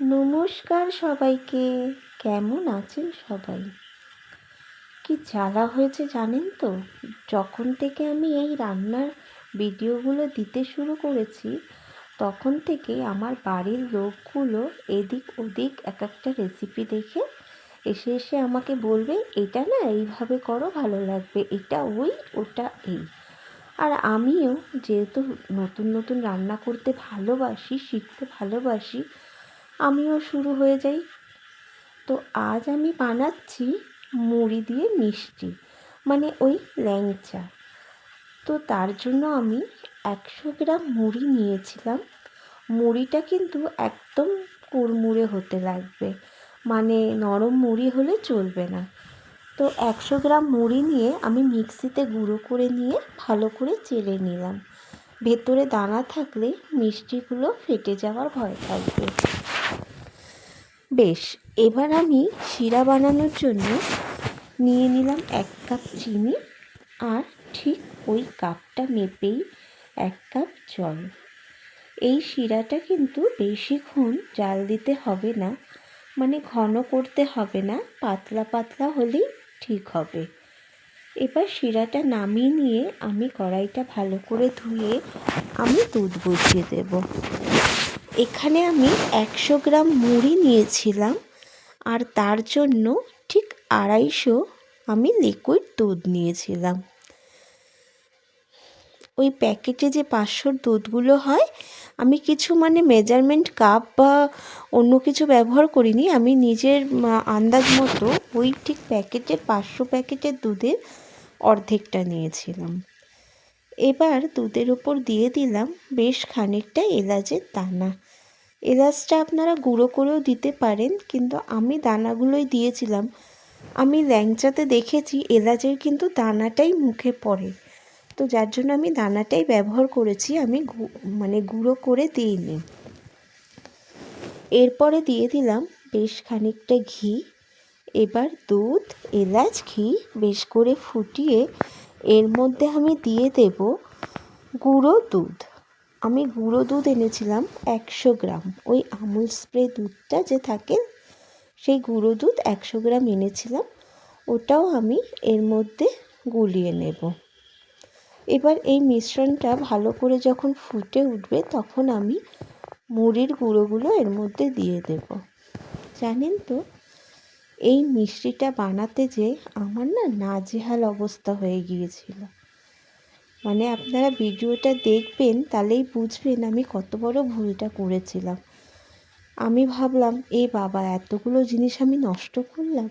নমস্কার সবাইকে। কেমন আছেন সবাই? কি জ্বালা হয়েছে জানেন তো? যখন থেকে আমি এই রান্নার ভিডিওগুলো দিতে শুরু করেছি, তখন থেকে আমার বাড়ির লোকগুলো এদিক ওদিক এক একটা রেসিপি দেখে এসে এসে আমাকে বলবে, এটা না এইভাবে করো, ভালো লাগবে। এটা ওই, ওটা এই। আর আমিও যেহেতু নতুন নতুন রান্না করতে ভালোবাসি, শিখতে ভালোবাসি আমিও শুরু হয়ে যাই। তো আজ আমি বানাচ্ছি মুড়ি দিয়ে মিষ্টি মানে ওই ল্যাংচা। তো তার জন্য আমি একশো গ্রাম মুড়ি নিয়েছিলাম। মুড়িটা কিন্তু একদম কুড়মুড়ে হতে লাগবে মানে নরম মুড়ি হলে চলবে না। তো একশো গ্রাম মুড়ি নিয়ে আমি মিক্সিতে গুঁড়ো করে নিয়ে ভালো করে চেলে নিলাম। ভেতরে দানা থাকলে মিষ্টিগুলো ফেটে যাওয়ার ভয় থাকবে। বেশ, এবার আমি শিরা বানানোর জন্য নিয়ে নিলাম এক কাপ চিনি আর ঠিক ওই কাপটা মেপেই এক কাপ জল। এই শিরাটা কিন্তু বেশিক্ষণ জাল দিতে হবে না মানে ঘন করতে হবে না, পাতলা পাতলা হলেই ঠিক হবে। এবার শিরাটা নামিয়ে নিয়ে আমি কড়াইটা ভালো করে ধুয়ে আমি দুধ বসিয়ে দেব। এখানে আমি একশো গ্রাম মুড়ি নিয়েছিলাম, আর তার জন্য ঠিক আড়াইশো আমি লিকুইড দুধ নিয়েছিলাম। ওই প্যাকেটে যে পাঁচশোর দুধগুলো হয়, আমি কিছু মানে মেজারমেন্ট কাপ বা অন্য কিছু ব্যবহার করিনি, আমি নিজের আন্দাজ মতো ওই ঠিক প্যাকেটের পাঁচশো প্যাকেটের দুধের অর্ধেকটা নিয়েছিলাম। এবার দুধের ওপর দিয়ে দিলাম বেশ খানিকটা এলাচের দানা। এলাচটা আপনারা গুঁড়ো করেও দিতে পারেন, কিন্তু আমি দানাগুলোই দিয়েছিলাম। আমি ল্যাংচাতে দেখেছি এলাচের কিন্তু দানাটাই মুখে পড়ে। তো যার জন্য আমি দানাটাই ব্যবহার করেছি, আমি মানে গুঁড়ো করে দিইনি। এরপরে দিয়ে দিলাম বেশ খানিকটা ঘি। এবার দুধ, এলাচ, ঘি বেশ করে ফুটিয়ে এর মধ্যে আমি দিয়ে দেব গুঁড়ো দুধ। আমি গুঁড়ো দুধ এনেছিলাম একশো গ্রাম। ওই আমুল স্প্রে দুধটা যে থাকে, সেই গুঁড়ো দুধ একশো গ্রাম এনেছিলাম। ওটাও আমি এর মধ্যে গুলিয়ে নেব। এবার এই মিশ্রণটা ভালো করে যখন ফুটে উঠবে, তখন আমি মুড়ির গুঁড়োগুলো এর মধ্যে দিয়ে দেব। জানেন তো এই মিষ্টিটা বানাতে যে আমার না নাজেহাল অবস্থা হয়ে গিয়েছিল। মানে আপনারা ভিডিওটা দেখবেন তাহলেই বুঝবেন আমি কত বড় ভুলটা করেছিলাম। আমি ভাবলাম, এ বাবা, এতগুলো জিনিস আমি নষ্ট করলাম।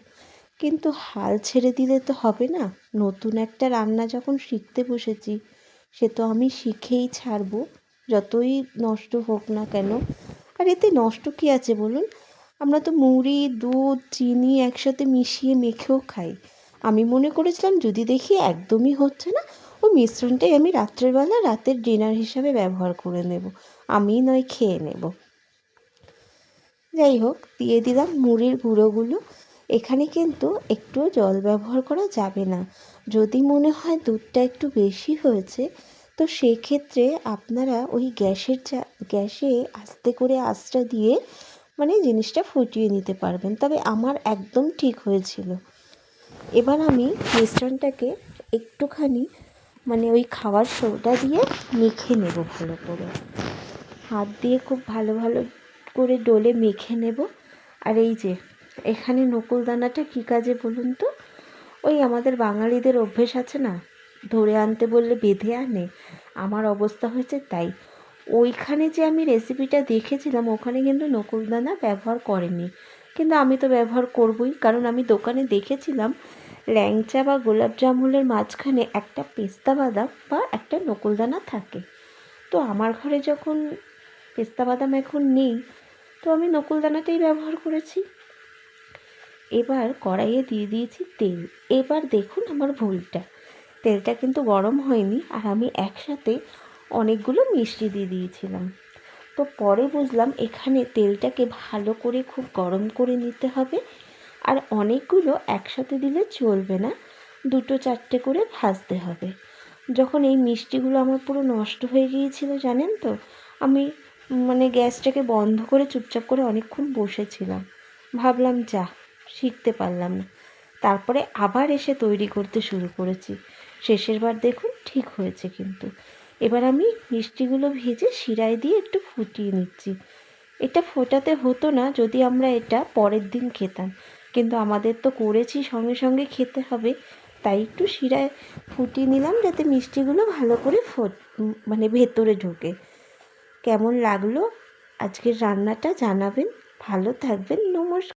কিন্তু হাল ছেড়ে দিলে তো হবে না। নতুন একটা রান্না যখন শিখতে বসেছি, সে তো আমি শিখেই ছাড়বো। যতই নষ্ট হোক না কেন। আর এতে নষ্ট কী আছে বলুন? আমরা তো মুড়ি, দুধ, চিনি একসাথে মিশিয়ে মেখেও খাই। আমি মনে করেছিলাম, যদি দেখি একদমই হচ্ছে না, ওই মিশ্রণটাই আমি রাত্রেবেলা রাতের ডিনার হিসাবে ব্যবহার করে নেব। আমি নয়, খেয়ে নেব। যাই হোক, দিয়ে দিলাম মুড়ির গুঁড়োগুলো। এখানে কিন্তু একটুও জল ব্যবহার করা যাবে না। যদি মনে হয় দুধটা একটু বেশি হয়েছে, তো সেক্ষেত্রে আপনারা ওই গ্যাসের চা, গ্যাসে আস্তে করে আঁচটা দিয়ে মানে জিনিসটা ফুটিয়ে নিতে পারবেন। তবে আমার একদম ঠিক হয়েছিল। এবার আমি মিশ্রণটাকে একটুখানি মানে ওই খাওয়ার সোডা দিয়ে মেখে নেব ভালো করে। হাত দিয়ে খুব ভালো ভালো করে ডলে মেখে নেব। আর এই যে, এখানে নকুলদানাটা কী কাজে বলুন তো? ওই আমাদের বাঙালিদের অভ্যেস আছে না? ধরে আনতে বললে বেঁধে আনে। আমার অবস্থা হয়েছে তাই। ওইখানে যে আমি রেসিপিটা দেখেছিলাম, ওখানে কিন্তু নকুলদানা ব্যবহার করেনি। কিন্তু আমি তো ব্যবহার করবই, কারণ আমি দোকানে দেখেছিলাম, ল্যাংচা বা গোলাপ জামুলের মাঝখানে একটা পেস্তা বাদাম বা একটা নকুলদানা থাকে। তো আমার ঘরে যখন পেস্তা বাদাম এখন নেই, তো আমি নকুলদানাটাই ব্যবহার করেছি। এবার কড়াইয়ে দিয়ে দিয়েছি তেল। এবার দেখুন আমার ভুলটা। তেলটা কিন্তু গরম হয়নি, আর আমি একসাথে অনেকগুলো মিষ্টি দিয়ে দিয়েছিলাম। তো পরে বুঝলাম এখানে তেলটাকে ভালো করে খুব গরম করে নিতে হবে আর অনেকগুলো একসাথে দিলে চলবে না, দুটো চারটে করে ভাজতে হবে। যখন এই মিষ্টিগুলো আমার পুরো নষ্ট হয়ে গিয়েছিল, জানেন তো, আমি মানে গ্যাসটাকে বন্ধ করে চুপচাপ করে অনেকক্ষণ বসেছিলাম। ভাবলাম যা শিখতে পারলাম না। তারপরে আবার এসে তৈরি করতে শুরু করেছি। শেষের বার দেখুন ঠিক হয়েছে কিন্তু। এবার আমি মিষ্টিগুলো ভেজে শিরায় দিয়ে একটু ফুটিয়ে নিচ্ছি। এটা ফোটাতে হতো না যদি আমরা এটা পরের দিন খেতাম। কিন্তু আমাদের তো করেছি সঙ্গে সঙ্গে খেতে হবে। তাই একটু শিরায় ফুটিয়ে নিলাম যাতে মিষ্টিগুলো ভালো করে ফোট মানে ভেতরে ঢোকে। কেমন লাগল? আজকের রান্নাটা জানাবেন। ভালো থাকবেন। নমস্কার।